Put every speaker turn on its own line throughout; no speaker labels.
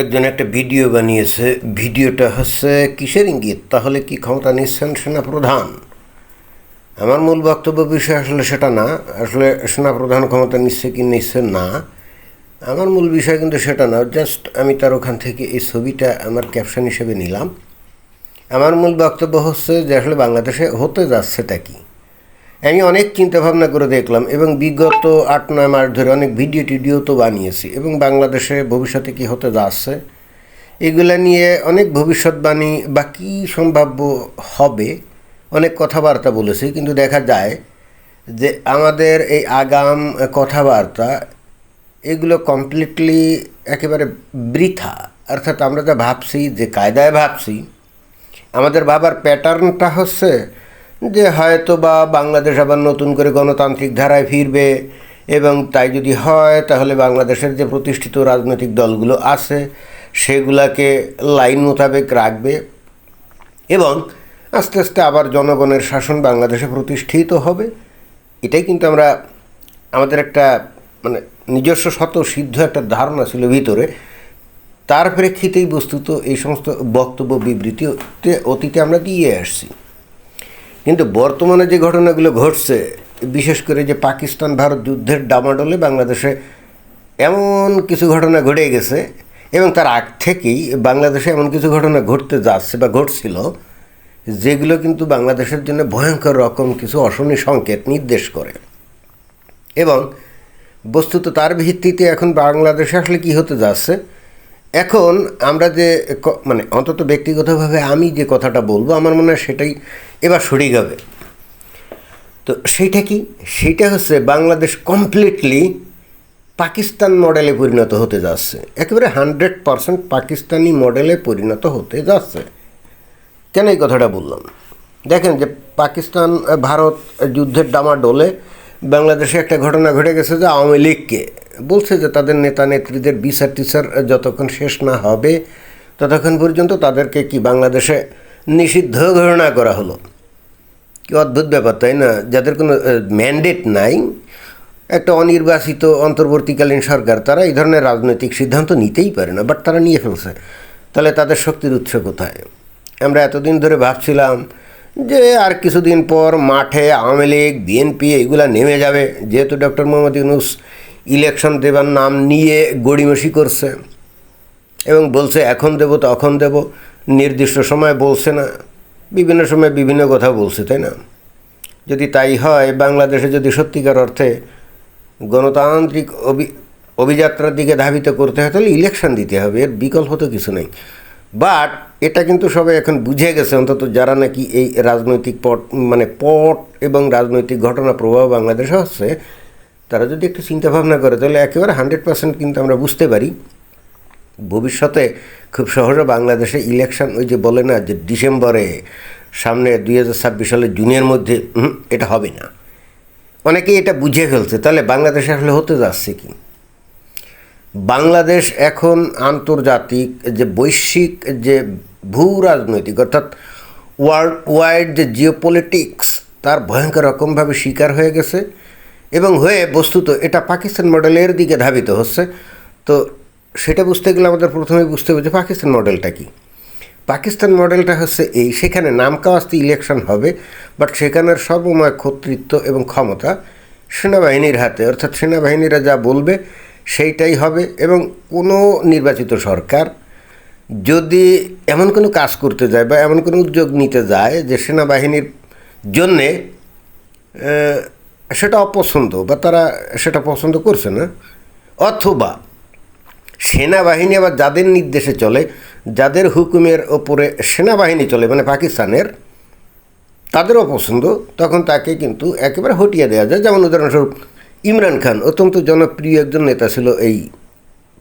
একজন একটা ভিডিও বানিয়েছে, ভিডিওটা হচ্ছে কিসের ইঙ্গিত? তাহলে কি ক্ষমতা নিচ্ছেন সেনা প্রধান আমার মূল বক্তব্য বিষয় আসলে সেটা না, আসলে সেনা প্রধান ক্ষমতা নিচ্ছে কি নিচ্ছে না। আমার মূল বিষয় কিন্তু সেটা না জাস্ট আমি তার ওখান থেকে এই ছবিটা আমার ক্যাপশন হিসেবে নিলাম। আমার মূল বক্তব্য হচ্ছে যে আসলে বাংলাদেশে হতে যাচ্ছেটা কি? আমি অনেক চিন্তা ভাবনা করে দেখলাম এবং বিগত আট, নয় মাস ধরে অনেক ভিডিও টিডিও তো বানিয়েছি এবং বাংলাদেশে ভবিষ্যতে কি হতে যাচ্ছে এগুলা নিয়ে অনেক ভবিষ্যৎবাণী বা কী সম্ভাব্য হবে, অনেক কথাবার্তা বলেছি, কিন্তু দেখা যায় যে আমাদের এই আগাম কথাবার্তা এগুলো কমপ্লিটলি একেবারে বৃথা। অর্থাৎ আমরা যা ভাবছি, যে কায়দায় ভাবছি, আমাদের ভাবার প্যাটার্নটা হচ্ছে যে হয়তো বা বাংলাদেশ আবার নতুন করে গণতান্ত্রিক ধারায় ফিরবে এবং তাই যদি হয়, তাহলে বাংলাদেশের যে প্রতিষ্ঠিত রাজনৈতিক দলগুলো আছে, সেগুলাকে লাইন মোতাবেক রাখবে এবং আস্তে আস্তে আবার জনগণের শাসন বাংলাদেশে প্রতিষ্ঠিত হবে। এটাই কিন্তু আমরা, আমাদের একটা মানে নিজস্ব শত সিদ্ধ একটা ধারণা ছিল ভিতরে। তার প্রেক্ষিতেই বস্তুত এই সমস্ত বক্তব্য বিবৃতিতে অতীতে আমরা দিয়ে আসছি। কিন্তু বর্তমানে যে ঘটনাগুলো ঘটছে, বিশেষ করে যে পাকিস্তান ভারত যুদ্ধের ডামাডোলে বাংলাদেশে এমন কিছু ঘটনা ঘটে গেছে এবং তার আগ থেকেই বাংলাদেশে এমন কিছু ঘটনা ঘটতে যাচ্ছে বা ঘটছিল, যেগুলো কিন্তু বাংলাদেশের জন্য ভয়ঙ্কর রকম কিছু অশনি সংকেত নির্দেশ করে। এবং বস্তুত তার ভিত্তিতে এখন বাংলাদেশে আসলে কি হতে যাচ্ছে এখন আমরা যে মানে অন্তত ব্যক্তিগতভাবে আমি যে কথাটা বলব, আমার মনে হয় সেটাই এবার সঠিক হবে তো সেইটা কি? সেইটা হচ্ছে বাংলাদেশ কমপ্লিটলি পাকিস্তান মডেলে পরিণত হতে যাচ্ছে। একেবারে হান্ড্রেড পারসেন্ট পাকিস্তানি মডেলে পরিণত হতে যাচ্ছে। কেন এই কথাটা বললাম? দেখেন যে পাকিস্তান, ভারত যুদ্ধের ডামাডোলে বাংলাদেশে একটা ঘটনা ঘটে গেছে যে আওয়ামী লীগকে। বলছে যে তাদের নেতা নেত্রীদের বিচার টিচার যতক্ষণ শেষ না হবে, ততক্ষণ পর্যন্ত তাদেরকে কি বাংলাদেশে নিষিদ্ধ ঘোষণা করা হলো? কি অদ্ভুত ব্যাপার, তাই না? যাদের কোনো ম্যান্ডেট নাই, একটা অনির্বাচিত অন্তর্বর্তীকালীন সরকার, তারা এই ধরনের রাজনৈতিক সিদ্ধান্ত নিতেই পারে না বাট তারা নিয়ে ফেলছে। তাহলে তাদের শক্তির উৎস কোথায়? আমরা এতদিন ধরে ভাবছিলাম যে আর কিছুদিন পর মাঠে আওয়ামী লীগ বিএনপি এগুলা নেমে যাবে। যেহেতু ডক্টর মোহাম্মদ ইউনুস ইলেকশন দেবার নাম নিয়ে গড়িমসি করছে এবং বলছে এখন দেব, তখন দেব, নির্দিষ্ট সময় বলছে না, বিভিন্ন সময় বিভিন্ন কথা বলছে, তাই না? যদি তাই হয়, বাংলাদেশে যদি সত্যিকার অর্থে গণতান্ত্রিক অভি, অভিযাত্রার দিকে ধাবিত করতে হয়, তাহলে ইলেকশন দিতে হবে, এর বিকল্প তো কিছু নেই। বাট এটা কিন্তু সবাই এখন বুঝে গেছে, অন্তত যারা নাকি এই রাজনৈতিক পট মানে পট এবং রাজনৈতিক ঘটনা প্রভাব বাংলাদেশে হচ্ছে তারা যদি একটু চিন্তা ভাবনা করে, তাহলে একেবারে হান্ড্রেড পার্সেন্ট কিন্তু আমরা বুঝতে পারি। ভবিষ্যতে খুব সহজে বাংলাদেশে ইলেকশন ওই যে বলে না যে ডিসেম্বরে সামনে দুই হাজার ছাব্বিশ সালের জুনের মধ্যে এটা হবে না। অনেকেই এটা বুঝে ফেলছে, তাহলে বাংলাদেশে আসলে হতে যাচ্ছে কি? বাংলাদেশ এখন আন্তর্জাতিক যে বৈশ্বিক যে ভূ রাজনৈতিক অর্থাৎ ওয়ার্ল্ড ওয়াইড যে জিওপলিটিক্স তার ভয়ঙ্কর রকমভাবে শিকার হয়ে গেছে। এবং হয়ে বস্তুত এটা পাকিস্তান মডেলের দিকে ধাবিত হচ্ছে। তো সেটা বুঝতে গেলে আমাদের প্রথমে বুঝতে হবে যে পাকিস্তান মডেলটা কি। পাকিস্তান মডেলটা হচ্ছে এই, সেখানে নামকাওয়াস্তে ইলেকশন হবে বাট সেখানের সর্বময় কর্তৃত্ব এবং ক্ষমতা সেনাবাহিনীর হাতে, অর্থাৎ সেনাবাহিনীরা যা বলবে সেইটাই হবে এবং কোনো নির্বাচিত সরকার যদি এমন কোনো কাজ করতে যায় বা এমন কোনো উদ্যোগ নিতে যায় যে সেনাবাহিনীর জন্যে সেটা অপছন্দ বা তারা সেটা পছন্দ করছে না। অথবা সেনাবাহিনী আবার যাদের নির্দেশে চলে, যাদের হুকুমের ওপরে সেনাবাহিনী চলে মানে পাকিস্তানের তাদেরও অপছন্দ, তখন তাকে কিন্তু একেবারে হটিয়ে দেওয়া যায়। যেমন উদাহরণস্বরূপ ইমরান খান, অত্যন্ত জনপ্রিয় একজন নেতা ছিল এই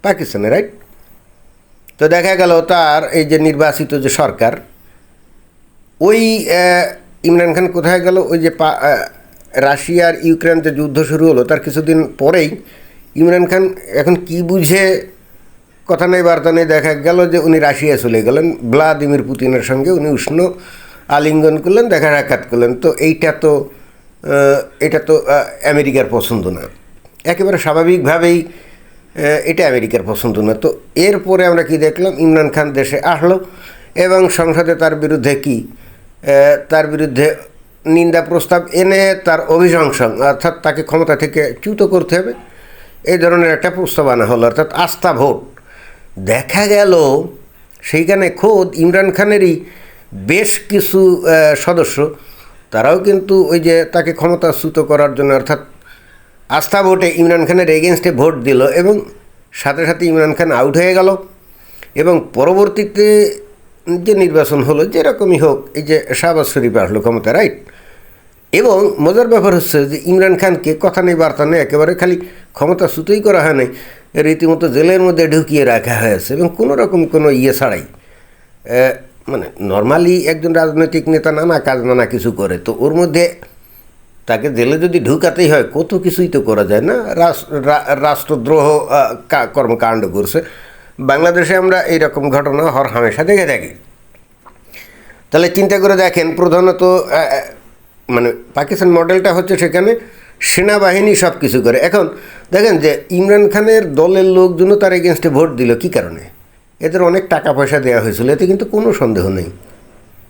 পাকিস্তানে রাইট তো দেখা গেল তার এই যে নির্বাচিত যে সরকার, ওই ইমরান খান কোথায় গেল? ওই যে রাশিয়ার ইউক্রেন যে যুদ্ধ শুরু হলো, তার কিছুদিন পরেই ইমরান খান এখন কি বুঝে কথা নেই, বার্তা নেই, দেখা গেল যে উনি রাশিয়া চলে গেলেন, ভ্লাদিমির পুতিনের সঙ্গে উনি উষ্ণ আলিঙ্গন করলেন, দেখা সাক্ষাৎ করলেন। তো এইটা তো এটা তো আমেরিকার পছন্দ না। একেবারে স্বাভাবিকভাবেই এটা আমেরিকার পছন্দ না। তো এরপরে আমরা কি দেখলাম, ইমরান খান দেশে আসলো এবং সংসদে তার বিরুদ্ধে কি তার বিরুদ্ধে নিন্দা প্রস্তাব এনে তার অভিশংসন, অর্থাৎ তাকে ক্ষমতা থেকে চ্যুত করতে হবে। এই ধরনের একটা প্রস্তাব আনা হলো, অর্থাৎ আস্থা ভোট। দেখা গেল সেইখানে খোদ ইমরান খানেরই বেশ কিছু সদস্য, তারাও কিন্তু ওই যে তাকে ক্ষমতাচ্যুত করার জন্য, অর্থাৎ আস্থা ভোটে ইমরান খানের এগেনস্টে ভোট দিল এবং সাথে সাথে ইমরান খান আউট হয়ে গেল এবং পরবর্তীতে যে নির্বাচন হলো, যেরকমই হোক, এই যে শাহবাজ শরীফ আসলো ক্ষমতা রাইট এবং মজার ব্যাপার হচ্ছে যে ইমরান খানকে কথা নেই, বার্তা নেই, একেবারে খালি ক্ষমতা সুতোই করা হয় নাই, রীতিমতো জেলের মধ্যে ঢুকিয়ে রাখা হয়েছে এবং কোনো রকম কোনো ইয়ে ছাড়াই। মানে নর্মালি একজন রাজনৈতিক নেতা নানা কাজ, নানা কিছু করে, তো ওর মধ্যে তাকে জেলে যদি ঢুকাতেই হয়, কত কিছুই তো করা যায় না। রাষ্ট্রদ্রোহ কর্মকাণ্ড করছে বাংলাদেশে আমরা এইরকম ঘটনা হর হামেশা দেখে থাকি। তাহলে চিন্তা করে দেখেন, প্রধানত মানে পাকিস্তান মডেলটা হচ্ছে সেখানে সেনাবাহিনী সব কিছু করে। এখন দেখেন যে ইমরান খানের দলের লোকজনও তার এগেনস্টে ভোট দিল, কী কারণে? এদের অনেক টাকা পয়সা দেওয়া হয়েছিল, এতে কিন্তু কোনো সন্দেহ নেই।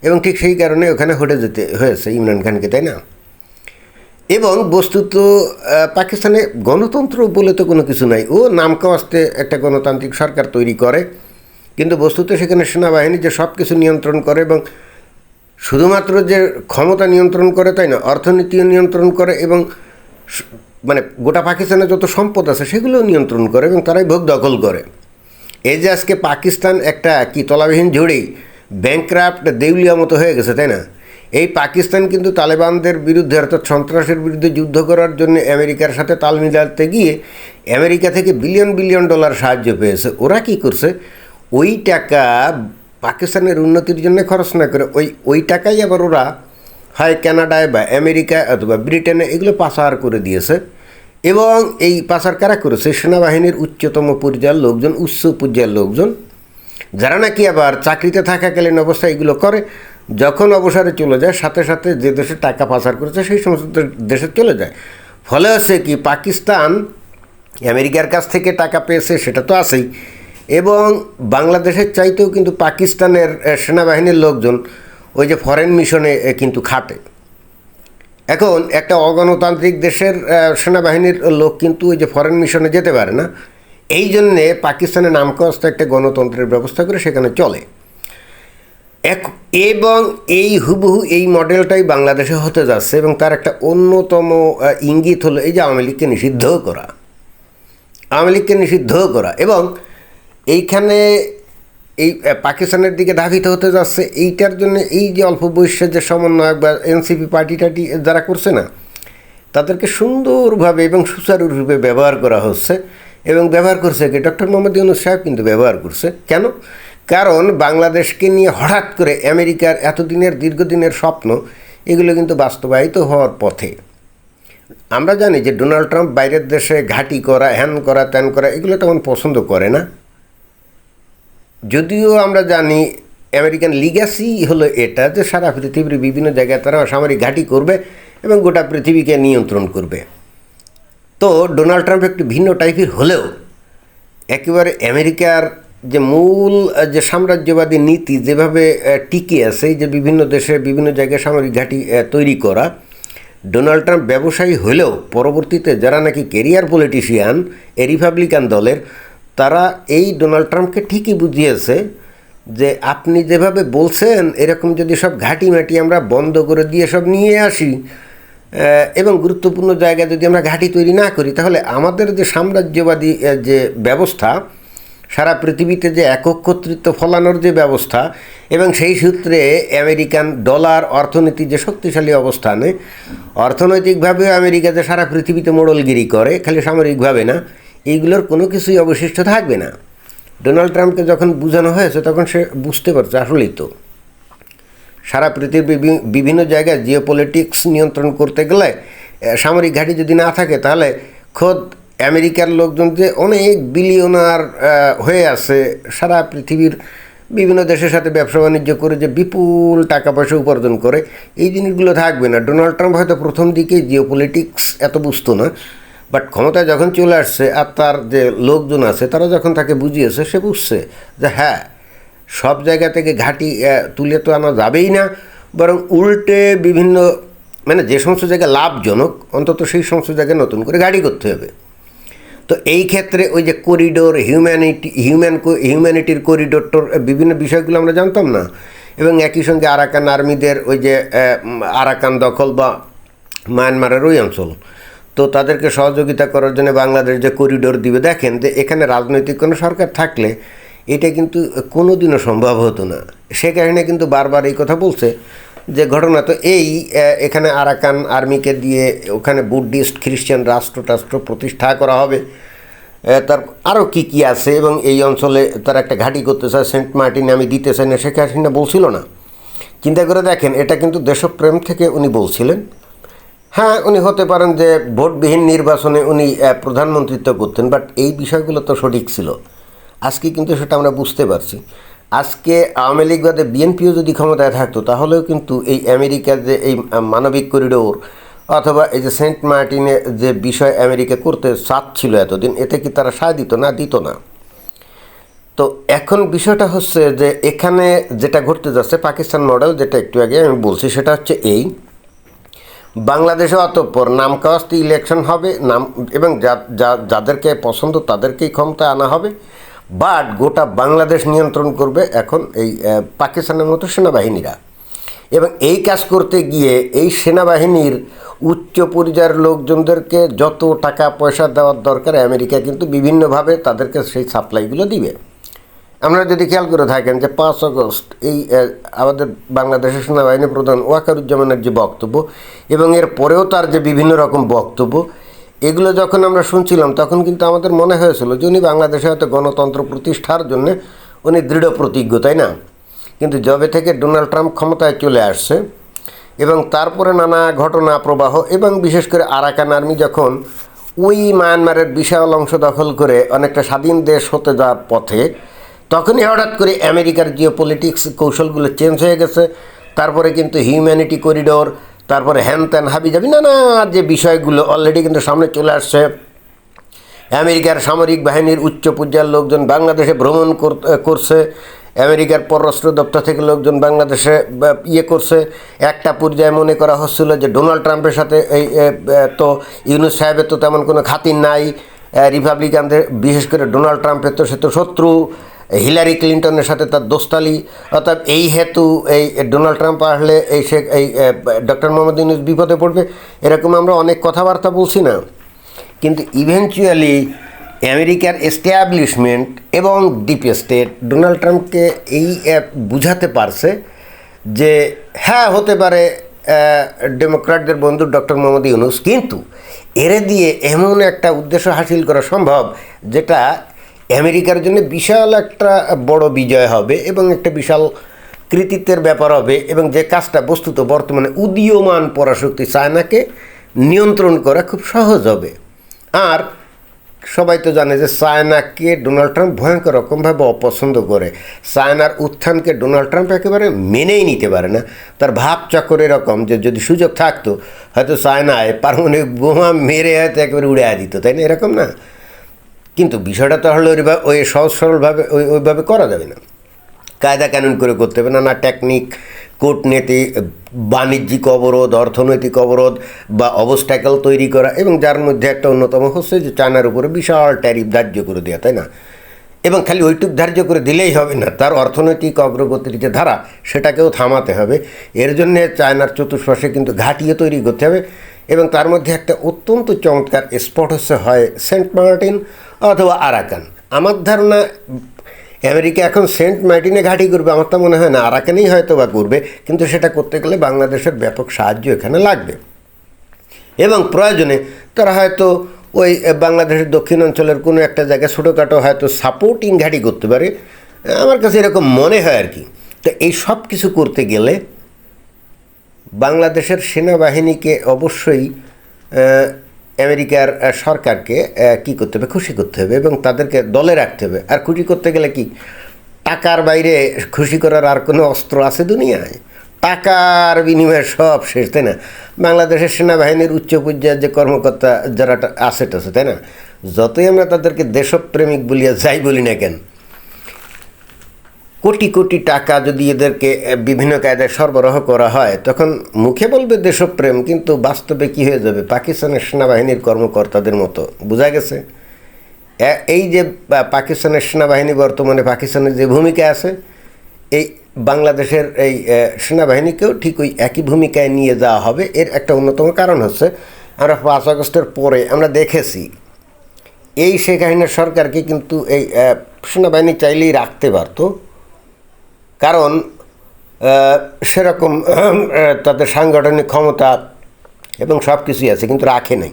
এবং ঠিক সেই কারণে ওখানে হটে যেতে হয়েছে ইমরান খানকে, তাই না? এবং বস্তুত পাকিস্তানে গণতন্ত্র বলে তো কোনো কিছু নাই। ও নামকা আসতে একটা গণতান্ত্রিক সরকার তৈরি করে, কিন্তু বস্তুত সেখানে সেনাবাহিনী যে সব কিছু নিয়ন্ত্রণ করে এবং শুধুমাত্র যে ক্ষমতা নিয়ন্ত্রণ করে তাই না, অর্থনীতিও নিয়ন্ত্রণ করে এবং মানে গোটা পাকিস্তানে যত সম্পদ আছে সেগুলোও নিয়ন্ত্রণ করে এবং তারাই ভোগ দখল করে। এই যে আজকে পাকিস্তান একটা কি তলাবিহীন ঝুড়ি ব্যাংক্রাফ্ট দেউলিয়া মতো হয়ে গেছে, তাই না? এই পাকিস্তান কিন্তু তালেবানদের বিরুদ্ধে অর্থাৎ সন্ত্রাসের বিরুদ্ধে যুদ্ধ করার জন্য আমেরিকার সাথে তাল মিলাতে গিয়ে আমেরিকা থেকে বিলিয়ন বিলিয়ন ডলার সাহায্য পেয়েছে। ওরা কি করছে? ওই টাকা পাকিস্তানের উন্নতির জন্য খরচ না করে ওই ওই টাকাই আবার ওরা হয় কানাডায় বা আমেরিকায় অথবা ব্রিটেনে এগুলো পাচার করে দিয়েছে। এবং এই পাচার কারা করেছে? সেনাবাহিনীর উচ্চতম পর্যায়ের লোকজন, উচ্চ পর্যায়ের লোকজন, যারা নাকি আবার চাকরিতে থাকাকালীন অবস্থায় এগুলো করে। যখন অবসরে চলে যায়, সাথে সাথে যে দেশে টাকা পাচার করেছে, সেই সমস্ত দেশে চলে যায়। ফলে হচ্ছে কি, পাকিস্তান আমেরিকার কাছ থেকে টাকা পেয়েছে, সেটা তো আছেই। এবং বাংলাদেশের চাইতেও কিন্তু পাকিস্তানের সেনাবাহিনীর লোকজন ওই যে ফরেন মিশনে কিন্তু খাটে। এখন একটা অগণতান্ত্রিক দেশের সেনাবাহিনীর লোক কিন্তু ওই যে ফরেন মিশনে যেতে পারে না। এই জন্যে পাকিস্তানে নামকাস্ত একটা গণতন্ত্রের ব্যবস্থা করে সেখানে চলে। এক, এবং এই হুবহু এই মডেলটাই বাংলাদেশে হতে যাচ্ছে এবং তার একটা অন্যতম ইঙ্গিত হলো এই যে আওয়ামী লীগকে নিষিদ্ধ করা। আওয়ামী লীগকে নিষিদ্ধ করা এবং এইখানে এই পাকিস্তানের দিকে ধাবিত হতে যাচ্ছে। এইটার জন্য এই যে অল্প বয়সের যে সমন্বয়ক বা এনসিপি পার্টি টাটি যারা করছে না, তাদেরকে সুন্দরভাবে এবং সুচারুরূপে ব্যবহার করা হচ্ছে। এবং ব্যবহার করছে কি? ডক্টর মোহাম্মদ ইউনুস সাহেব কিন্তু ব্যবহার করছে। কেন? কারণ বাংলাদেশকে নিয়ে হঠাৎ করে আমেরিকার এতদিনের, দীর্ঘদিনের স্বপ্ন, এগুলো কিন্তু বাস্তবায়িত হওয়ার পথে। আমরা জানি যে ডোনাল্ড ট্রাম্প বাইরের দেশে ঘাঁটি করা, হ্যান করা, ত্যান করা, এগুলো তেমন পছন্দ করে না। যদিও আমরা জানি আমেরিকান লিগ্যাসি হলো এটা, যে সারা পৃথিবীর বিভিন্ন জায়গায় তারা সামরিক ঘাঁটি করবে এবং গোটা পৃথিবীকে নিয়ন্ত্রণ করবে। তো ডোনাল্ড ট্রাম্প একটু ভিন্ন টাইপের হলেও একেবারে আমেরিকার যে মূল, যে সাম্রাজ্যবাদী নীতি যেভাবে টিকে আছে যে বিভিন্ন দেশে বিভিন্ন জায়গায় সামরিক ঘাঁটি তৈরি করা ডোনাল্ড ট্রাম্প ব্যবসায়ী হলেও পরবর্তীতে যারা নাকি কেরিয়ার পলিটিশিয়ান এ রিপাবলিকান দলের তারা এই ডোনাল্ড ট্রাম্পকে ঠিকই বুঝিয়েছে যে আপনি যেভাবে বলছেন, এরকম যদি সব ঘাঁটি মাটি আমরা বন্ধ করে দিয়ে সব নিয়ে আসি এবং গুরুত্বপূর্ণ জায়গায় যদি আমরা ঘাঁটি তৈরি না করি, তাহলে আমাদের যে সাম্রাজ্যবাদী যে ব্যবস্থা, সারা পৃথিবীতে যে একক কর্তৃত্ব ফলানোর যে ব্যবস্থা, এবং সেই সূত্রে আমেরিকান ডলার, অর্থনীতি যে শক্তিশালী অবস্থানে অর্থনৈতিকভাবে আমেরিকা যে সারা পৃথিবীতে মোড়লগিরি করে, খালি সামরিকভাবে না এইগুলোর কোনো কিছুই অবশিষ্ট থাকবে না। ডোনাল্ড ট্রাম্পকে যখন বোঝানো হয়েছে, তখন সে বুঝতে পারছে আসলেই তো। সারা পৃথিবীর বিভিন্ন জায়গায় জিও পলিটিক্স নিয়ন্ত্রণ করতে গেলে সামরিক ঘাঁটি যদি না থাকে, তাহলে খোদ আমেরিকার লোকজন যে অনেক বিলিয়নার হয়ে আছে, সারা পৃথিবীর বিভিন্ন দেশের সাথে ব্যবসা বাণিজ্য করে যে বিপুল টাকা পয়সা উপার্জন করে, এই জিনিসগুলো থাকবে না। ডোনাল্ড ট্রাম্প হয়তো প্রথম দিকে জিও পলিটিক্স এত বুঝতো না। বাট ক্ষমতায় যখন চলে আসছে আর তার যে লোকজন আছে, তারা যখন তাকে বুঝিয়েছে, সে বুঝছে যে হ্যাঁ সব জায়গা থেকে ঘাঁটি তুলে তো আনা যাবেই না। বরং উল্টে বিভিন্ন মানে যে সমস্ত জায়গায় লাভজনক, অন্তত সেই সমস্ত জায়গায় নতুন করে গাড়ি করতে হবে। তো এই ক্ষেত্রে ওই যে করিডোর হিউম্যানিটি হিউম্যান হিউম্যানিটির করিডোর করিডোরটোর বিভিন্ন বিষয়গুলো আমরা জানতাম না। এবং একই সঙ্গে আরাকান আর্মিদের ওই যে আরাকান দখল বা মায়ানমারের ওই অঞ্চল। তো তাদেরকে সহযোগিতা করার জন্য বাংলাদেশ যে করিডোর দিবে, দেখেন যে এখানে রাজনৈতিক কোনো সরকার থাকলে এটা কিন্তু কোনো দিনও সম্ভব হতো না। সে কারণে কিন্তু বারবার এই কথা বলছে যে ঘটনা তো এই এখানে আরাকান আর্মিকে দিয়ে ওখানে বুদ্ধিস্ট খ্রিস্টান রাষ্ট্র টাষ্ট্র প্রতিষ্ঠা করা হবে। তার আরও কী কী আছে এবং এই অঞ্চলে তার একটা ঘাঁটি করতে চায় সেন্ট মার্টিন আমি দিতে চাই না, শেখ হাসিনা বলছিল না। চিন্তা করে দেখেন, এটা কিন্তু দেশপ্রেম থেকে উনি বলছিলেন। হ্যাঁ উনি হতে পারেন যে ভোটবিহীন নির্বাচনে উনি প্রধানমন্ত্রিত্ব করতেন বাট এই বিষয়গুলো তো সঠিক ছিল। আজকে কিন্তু সেটা আমরা বুঝতে পারছি। আজকে আওয়ামী লীগ বাদে বিএনপিও যদি ক্ষমতায় থাকতো, তাহলেও কিন্তু এই আমেরিকার যে এই মানবিক করিডোর, অথবা এই যে সেন্ট মার্টিনে যে বিষয় আমেরিকা করতে চাচ্ছিল এতদিন, এতে কি তারা সায় দিত না দিত না? তো এখন বিষয়টা হচ্ছে যে এখানে যেটা ঘটতে যাচ্ছে, পাকিস্তান মডেল যেটা একটু আগে আমি বলছি, সেটা হচ্ছে এই বাংলাদেশে অতঃপর নাম কাস্তে ইলেকশন হবে, নাম এবং যাদেরকে পছন্দ তাদেরকেই ক্ষমতা আনা হবে। বাট গোটা বাংলাদেশ নিয়ন্ত্রণ করবে এখন এই পাকিস্তানের মতো সেনাবাহিনীরা। এবং এই কাজ করতে গিয়ে এই সেনাবাহিনীর উচ্চ পর্যায়ের লোকজনদেরকে যত টাকা পয়সা দেওয়ার দরকার, আমেরিকা কিন্তু বিভিন্নভাবে তাদেরকে সেই সাপ্লাইগুলো দিবে। আমরা যদি খেয়াল করে থাকেন যে পাঁচ আগস্ট এই আমাদের বাংলাদেশের সেনাবাহিনী প্রধান ওয়াকারুজ্জামানের যে বক্তব্য এবং এর পরেও তার যে বিভিন্ন রকম বক্তব্য, এগুলো যখন আমরা শুনছিলাম তখন কিন্তু আমাদের মনে হয়েছিল যে উনি বাংলাদেশে হয়তো গণতন্ত্র প্রতিষ্ঠার জন্য উনি দৃঢ় প্রতিজ্ঞ, তাই না? কিন্তু যবে থেকে ডোনাল্ড ট্রাম্প ক্ষমতায় চলে আসছে এবং তারপরে নানা ঘটনা, প্রবাহ এবং বিশেষ করে আরাকান আর্মি যখন ওই মায়ানমারের বিশাল অংশ দখল করে অনেকটা স্বাধীন দেশ হতে যাওয়ার পথে তখনই হঠাৎ করে আমেরিকার জিও পলিটিক্স কৌশলগুলো চেঞ্জ হয়ে গেছে। তারপরে কিন্তু হিউম্যানিটি করিডোর তারপরে হ্যান ত্যান হাবি যাবি, নানা যে বিষয়গুলো অলরেডি কিন্তু সামনে চলে আসছে। আমেরিকার সামরিক বাহিনীর উচ্চ পর্যায়ের লোকজন বাংলাদেশে ভ্রমণ কর- করছে। আমেরিকার পররাষ্ট্র দপ্তর থেকে লোকজন বাংলাদেশে ইয়ে করছে। একটা পর্যায়ে মনে করা হচ্ছিল যে ডোনাল্ড ট্রাম্পের সাথে এই তো ইউনুস সাহেবের তো তেমন কোনো খাতির নাই। রিপাবলিকানদের, বিশেষ করে ডোনাল্ড ট্রাম্পের তো সে তো শত্রু। হিলারি ক্লিন্টনের সাথে তার দোস্তালি, অর্থাৎ এই হেতু এই ডোনাল্ড ট্রাম্প আসলে এই শেখ এই ডক্টর মোহাম্মদ ইউনুস বিপদে পড়বে, এরকম আমরা অনেক কথাবার্তা বলছি না। কিন্তু ইভেনচুয়ালি আমেরিকার এস্টাবলিশমেন্ট এবং ডিপ স্টেট ডোনাল্ড ট্রাম্পকে এই অ্যাপ বুঝাতে পারছে যে হ্যাঁ হতে পারে ডেমোক্র্যাটদের বন্ধু ডক্টর মোহাম্মদ ইউনুস, কিন্তু এরে দিয়ে এমন একটা উদ্দেশ্য হাসিল করা সম্ভব, যেটা আমেরিকার জন্য বিশাল একটা বড় বিজয় হবে এবং একটা বিশাল কৃতিত্বের ব্যাপার হবে এবং যে কাজটা বস্তুত বর্তমানে উদীয়মান পরাশক্তি চায়নাকে নিয়ন্ত্রণ করা খুব সহজ হবে। আর সবাই তো জানে যে চায়নাকে ডোনাল্ড ট্রাম্প ভয়ঙ্কর রকমভাবে অপছন্দ করে। চায়নার উত্থানকে ডোনাল্ড ট্রাম্প একেবারে মেনেই নিতে পারে না। তার ভাব চক্কর এরকম যে যদি সুযোগ থাকতো, হয়তো চায়নায় পারমাণবিক বোমা মেরে হয়তো একেবারে উড়ে দিত তাই না? এরকম না। কিন্তু বিষয়টা তো হলো ওই সহজ সরলভাবে ওই ওইভাবে করা যাবে না। কায়দা কানুন করে করতে হবে নানা টেকনিক কূটনীতি, বাণিজ্যিক অবরোধ, অর্থনৈতিক অবরোধ বা অবস্ট্যাকল তৈরি করা এবং যার মধ্যে একটা অন্যতম হচ্ছে যে চায়নার উপরে বিশাল ট্যারিফ ধার্য করে দেওয়া তাই না? এবং খালি ওইটুক ধার্য করে দিলেই হবে না, তার অর্থনৈতিক অগ্রগতির যে ধারা সেটাকেও থামাতে হবে। এর জন্যে চায়নার চতুর্পাশে কিন্তু ঘাটিয়ে তৈরি করতে হবে। এবং তার মধ্যে একটা অত্যন্ত চমৎকার স্পট হচ্ছে হয় সেন্ট মার্টিন অথবা আরাকান। আমার ধারণা, আমেরিকা এখন সেন্ট মার্টিনে ঘাঁটি করবে, আমার তো মনে হয় না, আরাকানেই হয়তো বা করবে, কিন্তু সেটা করতে গেলে বাংলাদেশের ব্যাপক সাহায্য এখানে লাগবে। এবং প্রয়োজনে তারা হয়তো ওই বাংলাদেশের দক্ষিণ অঞ্চলের কোনো একটা জায়গায় ছোটোখাটো হয়তো সাপোর্টিং ঘাঁটি করতে পারে। আমার কাছে এরকম মনে হয় আর কি। তো এই সব কিছু করতে গেলে বাংলাদেশের সেনাবাহিনীকে অবশ্যই আমেরিকার সরকারকে কী করতে হবে? খুশি করতে হবে এবং তাদেরকে দলে রাখতে হবে। আর খুশি করতে গেলে কি? টাকার বাইরে খুশি করার আর কোনো অস্ত্র আছে দুনিয়ায়? টাকার বিনিময়ে সব শেষ, তাই না? বাংলাদেশের সেনাবাহিনীর উচ্চ পর্যায়ের যে কর্মকর্তা যারা আছে টাছে তাই না? যতই আমরা তাদেরকে দেশপ্রেমিক বলিয়া যাই বলি না কেন কোটি কোটি টাকা যদি এদেরকে বিভিন্ন কায়দায় সরবরাহ করা হয়, তখন মুখে বলবে দেশপ্রেম, কিন্তু বাস্তবে কি হয়ে যাবে? পাকিস্তানের সেনাবাহিনীর কর্মকর্তাদের মতো, বোঝা গেছে? এই যে পাকিস্তানের সেনাবাহিনী বর্তমানে পাকিস্তানের যে ভূমিকা আছে, এই বাংলাদেশের এই সেনাবাহিনীকেও ঠিক ওই একই ভূমিকায় নিয়ে যাওয়া হবে। এর একটা অন্যতম কারণ হচ্ছে, আমরা পাঁচ আগস্টের পরে আমরা দেখেছি, এই শেখ হাসিনার সরকারকে কিন্তু এই সেনাবাহিনী চাইলেই রাখতে পারতো। কারণ সেরকম তাদের সাংগঠনিক ক্ষমতা এবং সব কিছুই আছে, কিন্তু রাখে নাই।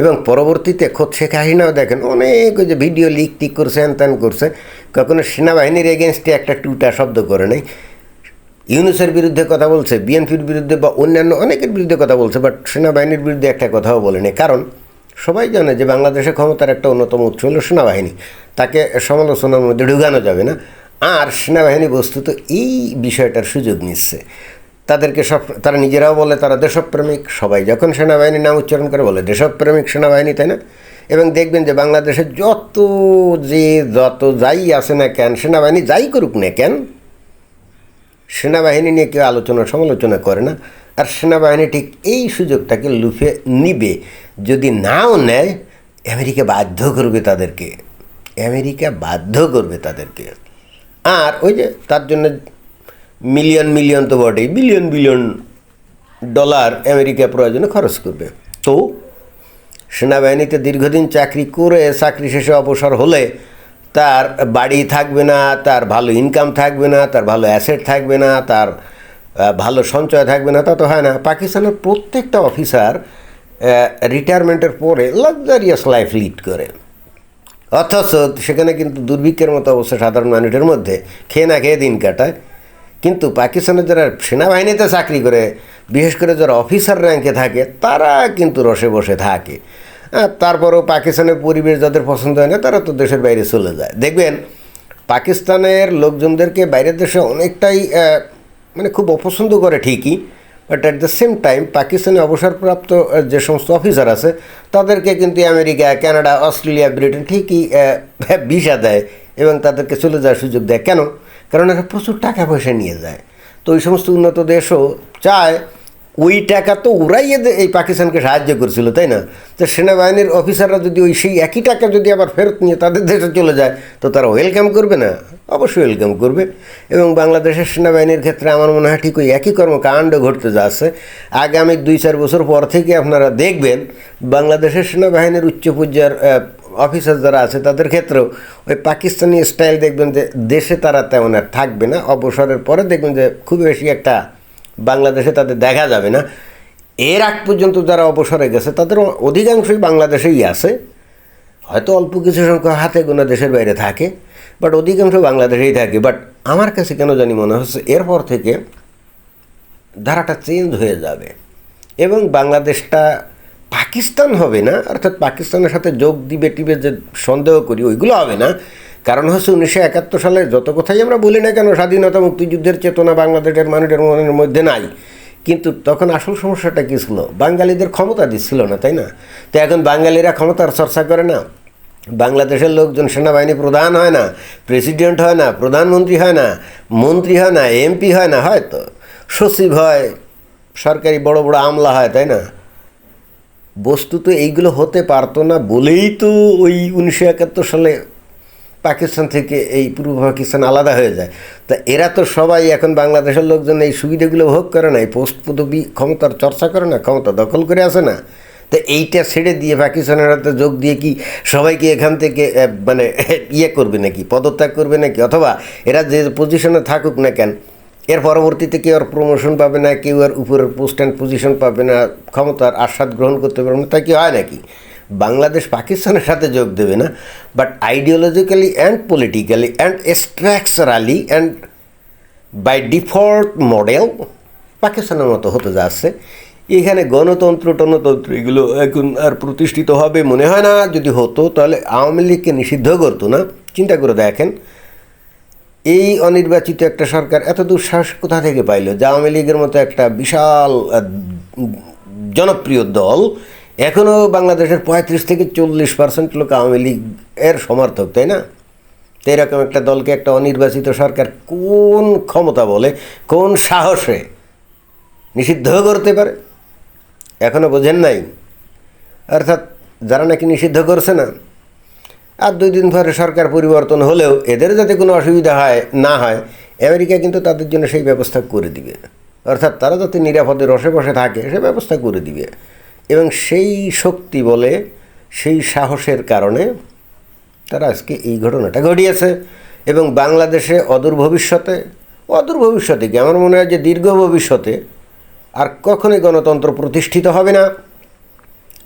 এবং পরবর্তীতে খোদ শেখ হাসিনাও দেখেন, অনেক যে ভিডিও লিক টিক করছে হ্যান করছে, কখনো সেনাবাহিনীর এগেনস্টে একটা টুটা শব্দ করে নেই। ইউনুসের বিরুদ্ধে কথা বলছে, বিএনপির বিরুদ্ধে বা অন্যান্য অনেকের বিরুদ্ধে কথা বলছে বাট সেনাবাহিনীর বিরুদ্ধে একটা কথাও বলেনি কারণ, সবাই জানে যে বাংলাদেশের ক্ষমতার একটা অন্যতম উৎস হলো সেনাবাহিনী। তাকে সমালোচনার মধ্যে ঢুকানো যাবে না। আর সেনাবাহিনী বস্তুত এই বিষয়টার সুযোগ নিচ্ছে। তাদেরকে সব, তারা নিজেরাও বলে, তারা দেশপ্রেমিক। সবাই যখন সেনাবাহিনীর নাম উচ্চারণ করে বলে, দেশপ্রেমিক সেনাবাহিনী, তাই না? এবং দেখবেন যে বাংলাদেশের যত যে যত যাই আসে না কেন, সেনাবাহিনী যাই করুক না কেন, সেনাবাহিনী নিয়ে কেউ আলোচনা সমালোচনা করে না। আর সেনাবাহিনী ঠিক এই সুযোগটাকে লুফে নিবে, যদি নাও নেয়, আমেরিকা বাধ্য করবে তাদেরকে। আমেরিকা বাধ্য করবে তাদেরকে। আর ওই যে তার জন্য মিলিয়ন মিলিয়ন তো বটেই বিলিয়ন বিলিয়ন ডলার আমেরিকা প্রয়োজনে খরচ করবে। তো সেনাবাহিনীতে দীর্ঘদিন চাকরি করে চাকরি শেষে অবসর হলে তার বাড়ি থাকবে না, তার ভালো ইনকাম থাকবে না, তার ভালো অ্যাসেট থাকবে না, তার ভালো সঞ্চয় থাকবে না, তা তো হয় না। পাকিস্তানের প্রত্যেকটা অফিসার রিটায়ারমেন্টের পরে লাক্সারিয়াস লাইফ লিড করে। অথচ সেখানে কিন্তু দুর্ভিক্ষের মতো অবস্থা সাধারণ মানুষের মধ্যে। খেয়ে না খেয়ে দিন কাটায়। কিন্তু পাকিস্তানের যারা সেনাবাহিনীতে চাকরি করে, বিশেষ করে যারা অফিসার র্যাঙ্কে থাকে, তারা কিন্তু রসে বসে থাকে। তারপরেও পাকিস্তানের পরিবেশ যাদের পছন্দ হয় না, তারা তো দেশের বাইরে চলে যায়। দেখবেন, পাকিস্তানের লোকজনদেরকে বাইরের দেশে অনেকটাই মানে খুব অপছন্দ করে ঠিকই। But at the same time পাকিস্তানে অবসরপ্রাপ্ত যে সমস্ত অফিসার আছে, তাদেরকে কিন্তু আমেরিকা, কানাডা, অস্ট্রেলিয়া, ব্রিটেন ঠিকই ভিসা দেয় এবং তাদেরকে চলে যাওয়ার সুযোগ দেয়। কেন? কারণ এরা প্রচুর টাকা পয়সা নিয়ে যায়। তো ওই সমস্ত উন্নত দেশও চায় ওই টাকা তো ওরাই এই পাকিস্তানকে সাহায্য করছিল, তাই না? তো সেনাবাহিনীর অফিসাররা যদি ওই সেই একই টাকা যদি আবার ফেরত নিয়ে তাদের দেশে চলে যায়, তো তারা ওয়েলকাম করবে না? অবশ্যই ওয়েলকাম করবে। এবং বাংলাদেশের সেনাবাহিনীর ক্ষেত্রে আমার মনে হয় ঠিক ওই একই কর্মকাণ্ড ঘটতে যাচ্ছে আগামী দুই চার বছর পর থেকে আপনারা দেখবেন, বাংলাদেশের সেনাবাহিনীর উচ্চ পর্যায়ের অফিসার যারা আছে, তাদের ক্ষেত্রেও ওই পাকিস্তানি স্টাইল দেখবেন যে দেশে তারা তেমন আর থাকবে না। অবসরের পরে দেখবেন যে খুব বেশি একটা বাংলাদেশে তাদের দেখা যাবে না। এর আগ পর্যন্ত যারা অবসরে গেছে, তাদের অধিকাংশই বাংলাদেশেই আছে। হয়তো অল্প কিছু সংখ্যক হাতে গোনা দেশের বাইরে থাকে বাট অধিকাংশ বাংলাদেশেই থাকে। বাট আমার কাছে কেন জানি মনে হচ্ছে, এরপর থেকে ধারাটা চেঞ্জ হয়ে যাবে। এবং বাংলাদেশটা পাকিস্তান হবে না, অর্থাৎ পাকিস্তানের সাথে যোগ দিবে টিবে যে সন্দেহ করি, ওইগুলো হবে না। কারণ হচ্ছে উনিশশো একাত্তর সালে যত কথাই আমরা বলি না কেন, স্বাধীনতা মুক্তিযুদ্ধের চেতনা বাংলাদেশের মানুষের মনের মধ্যে নাই। কিন্তু তখন আসল সমস্যাটা কী ছিল? বাঙালিদের ক্ষমতা দিচ্ছিল না, তাই না? তো এখন বাঙালিরা ক্ষমতার চর্চা করে না। বাংলাদেশের লোকজন সেনাবাহিনী প্রধান হয় না, প্রেসিডেন্ট হয় না, প্রধানমন্ত্রী হয় না, মন্ত্রী হয় না, এমপি হয় না হয়তো সচিব হয়, সরকারি বড় বড় আমলা হয়, তাই না? বস্তুত এইগুলো হতে পারতো না বলেই তো ওই উনিশশো একাত্তর সালে পাকিস্তান থেকে এই পূর্ব পাকিস্তান আলাদা হয়ে যায়। তা এরা তো সবাই এখন বাংলাদেশের লোকজন এই সুবিধাগুলো ভোগ করে না, এই পোস্ট পদবি ক্ষমতার চর্চা করে না, ক্ষমতা দখল করে আসে না? তো এইটা ছেড়ে দিয়ে পাকিস্তানের হাতে যোগ দিয়ে কি সবাইকে এখান থেকে মানে ইয়ে করবে নাকি, পদত্যাগ করবে নাকি? অথবা এরা যে পজিশনে থাকুক না কেন, এর পরবর্তীতে কেউ আর প্রমোশন পাবে না, কেউ আর উপরের পোস্ট অ্যান্ড পজিশন পাবে না, ক্ষমতার আস্বাদ গ্রহণ করতে পারবে না, তা কি হয় নাকি? বাংলাদেশ পাকিস্তানের সাথে যোগ দেবে না but ideologically and politically and structurally and by default model পাকিস্তানের মতো হতে যাচ্ছে। এখানে গণতন্ত্র, টনতন্ত্র, এগুলো এখন আর প্রতিষ্ঠিত হবে মনে হয় না। যদি হতো, তাহলে আওয়ামী লীগকে নিষিদ্ধ করতো না। চিন্তা করে দেখেন, এই অনির্বাচিত একটা সরকার এত দুঃসাহস কোথা থেকে পাইল? যে আওয়ামী লীগের মতো একটা বিশাল জনপ্রিয় দল এখনও বাংলাদেশের পঁয়ত্রিশ থেকে চল্লিশ পার্সেন্ট লোক আওয়ামী লীগ এর সমর্থক, তাই না? তো এরকম একটা দলকে একটা অনির্বাচিত সরকার কোন ক্ষমতা বলে, কোন সাহসে নিষিদ্ধ করতে পারে? এখনও বোঝেন নাই। অর্থাৎ যারা নাকি নিষিদ্ধ করছে না, আর দুই দিন পরে সরকার পরিবর্তন হলেও এদের যাতে কোনো অসুবিধা হয়, না হয়, আমেরিকা কিন্তু তাদের জন্য সেই ব্যবস্থা করে দিবে। অর্থাৎ তারা যাতে নিরাপদে রসে বসে থাকে, সে ব্যবস্থা করে দিবে। এবং সেই শক্তি বলে, সেই সাহসের কারণে তারা আজকে এই ঘটনাটা ঘটিয়েছে। এবং বাংলাদেশে অদূর ভবিষ্যতে অদূর ভবিষ্যতে কি? আমার মনে হয় যে দীর্ঘ ভবিষ্যতে আর কখনোই গণতন্ত্র প্রতিষ্ঠিত হবে না।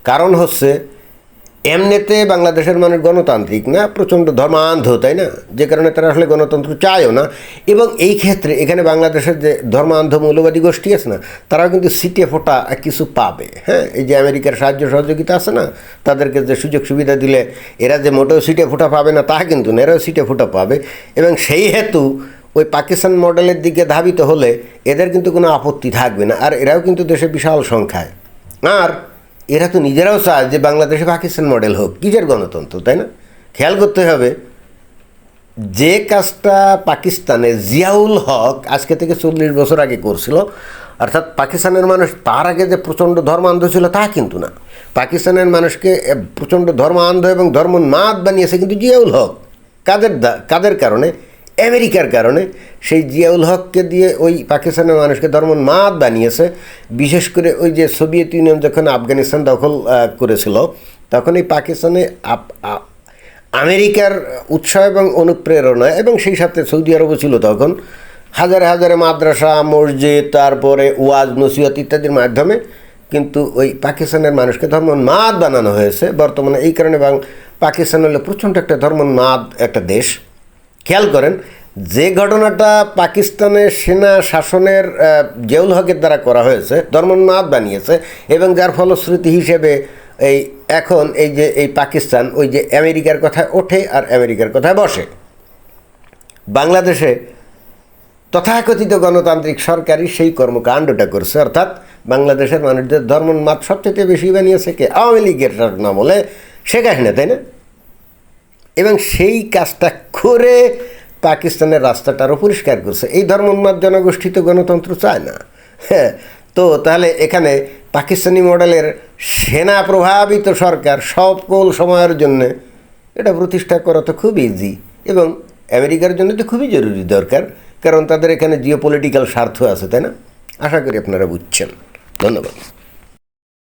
কারণ হচ্ছে এমনিতে বাংলাদেশের মানুষ গণতান্ত্রিক না, প্রচণ্ড ধর্মান্ধ, তাই না? যে কারণে তারা আসলে গণতন্ত্র চায়ও না। এবং এই ক্ষেত্রে এখানে বাংলাদেশের যে ধর্মান্ধ মৌলবাদী গোষ্ঠী আছে না, তারাও কিন্তু সিটে ফোটা কিছু পাবে হ্যাঁ? এই যে আমেরিকার সাহায্য সহযোগিতা আছে না, তাদেরকে যে সুযোগ সুবিধা দিলে এরা যে মোটেও সিটে ফোটা পাবে না, তা কিন্তু না, এরাও সিটে ফোটা পাবে। এবং সেই হেতু ওই পাকিস্তান মডেলের দিকে ধাবিত হলে এদের কিন্তু কোনো আপত্তি থাকবে না, আর এরাও কিন্তু দেশে বিশাল সংখ্যায়। আর এরা তো নিজেরাও চায় যে বাংলাদেশে পাকিস্তান মডেল হোক। কিসের গণতন্ত্র, তাই না? খেয়াল করতে হবে, যে কাজটা পাকিস্তানে জিয়াউল হক আজকে থেকে চল্লিশ বছর আগে করছিল, অর্থাৎ পাকিস্তানের মানুষ তার আগে যে প্রচণ্ড ধর্মান্ধ ছিল তা কিন্তু না। পাকিস্তানের মানুষকে প্রচণ্ড ধর্মান্ধ এবং ধর্ম মাদ বানিয়েছে কিন্তু জিয়াউল হক। কাদের কাদের কারণে? আমেরিকার কারণে সেই জিয়াউল হককে দিয়ে ওই পাকিস্তানের মানুষকে ধর্ম ধর্মোন্মাদ বানিয়েছে। বিশেষ করে ওই যে সোভিয়েত ইউনিয়ন যখন আফগানিস্তান দখল করেছিল, তখন এই পাকিস্তানে আমেরিকার উৎসাহ এবং অনুপ্রেরণা এবং সেই সাথে সৌদি আরবও ছিল তখন, হাজারে হাজারে মাদ্রাসা, মসজিদ, তারপরে ওয়াজ, নসিহত ইত্যাদির মাধ্যমে কিন্তু ওই পাকিস্তানের মানুষকে ধর্মোন্মাদ বানানো হয়েছে। বর্তমানে এই কারণে বাং পাকিস্তান হলো প্রচণ্ড একটা ধর্মোন্মাদ একটা দেশ। খেয়াল করেন যে ঘটনাটা পাকিস্তানের সেনা শাসনের আহ, জিয়াউল হকের দ্বারা করা হয়েছে ধর্মোন্মাদ বানিয়েছে এবং যার ফলশ্রুতি হিসেবে এই এখন এই যে এই পাকিস্তান ওই যে আমেরিকার কথায় ওঠে আর আমেরিকার কথায় বসে। বাংলাদেশে তথাকথিত গণতান্ত্রিক সরকারই সেই কর্মকাণ্ডটা করছে অর্থাৎ বাংলাদেশের মানুষদের ধর্মোন্মাদ সবচেয়ে বেশি বানিয়েছে কে? আওয়ামী লীগের নামলে শেখ হাসিনা তাই না? এবং সেই কাজটা করে পাকিস্তানের রাস্তাটা আরও পরিষ্কার করছে। এই ধর্ম উন্মাদ জনগোষ্ঠী তো গণতন্ত্র চায় না। হ্যাঁ তো তাহলে এখানে পাকিস্তানি মডেলের সেনা প্রভাবিত সরকার সকল সময়ের জন্যে এটা প্রতিষ্ঠা করা তো খুব ইজি এবং আমেরিকার জন্য তো খুবই জরুরি দরকার, কারণ তাদের এখানে জিও পলিটিক্যাল স্বার্থ আছে, তাই না? আশা করি আপনারা বুঝছেন। ধন্যবাদ।